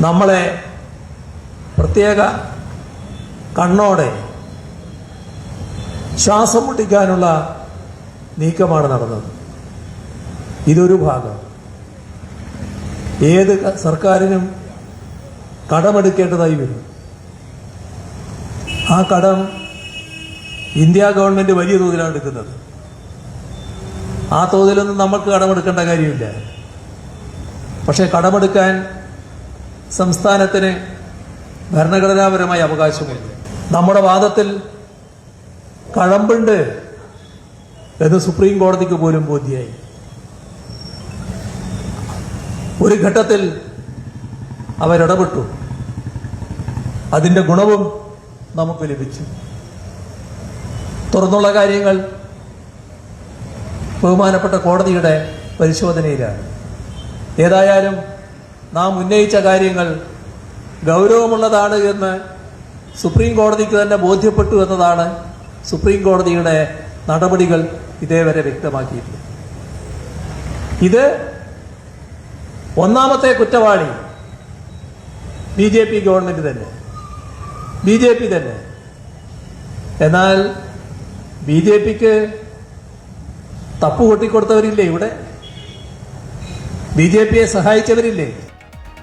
നമ്മളെ പ്രത്യേക കണ്ണോടെ ശ്വാസം മുട്ടിക്കാനുള്ള നീക്കമാണ് നടന്നത്. ഇതൊരു ഭാഗം. ഏത് സർക്കാരിനും കടമെടുക്കേണ്ടതായി വരും. ആ കടം ഇന്ത്യ ഗവൺമെന്റ് വലിയ തോതിലാണ് എടുക്കുന്നത്. ആ തോതിലൊന്നും നമുക്ക് കടമെടുക്കേണ്ട കാര്യമില്ല. പക്ഷേ കടമെടുക്കാൻ സംസ്ഥാനത്തിന് ഭരണഘടനാപരമായ അവകാശമില്ല നമ്മുടെ വാദത്തിൽ കഴമ്പുണ്ട് എന്ന് സുപ്രീം കോടതിക്ക് പോലും ബോധ്യായി. ഒരു ഘട്ടത്തിൽ അവരിടപെട്ടു അതിന്റെ ഗുണവും നമുക്ക് ലഭിച്ചു. തുറന്നുള്ള കാര്യങ്ങൾ ബഹുമാനപ്പെട്ട കോടതിയുടെ പരിശോധനയിലാണ്. ഏതായാലും നാം ഉന്നയിച്ച കാര്യങ്ങൾ ഗൗരവമുള്ളതാണ് എന്ന് സുപ്രീം കോടതിക്ക് തന്നെ ബോധ്യപ്പെട്ടു എന്നതാണ് സുപ്രീം കോടതിയുടെ നടപടികൾ ഇതേവരെ വ്യക്തമാക്കിയിട്ടുള്ളത് ഇത് ഒന്നാമത്തെ കുറ്റവാളി ബി ജെ പി ഗവൺമെന്റ് തന്നെ. ബി ജെ പി തന്നെ. എന്നാൽ ബി ജെ പിക്ക് തപ്പ് കൊട്ടിക്കൊടുത്തവരില്ലേ ഇവിടെ? ബി ജെ പിയെ സഹായിച്ചവരില്ലേ?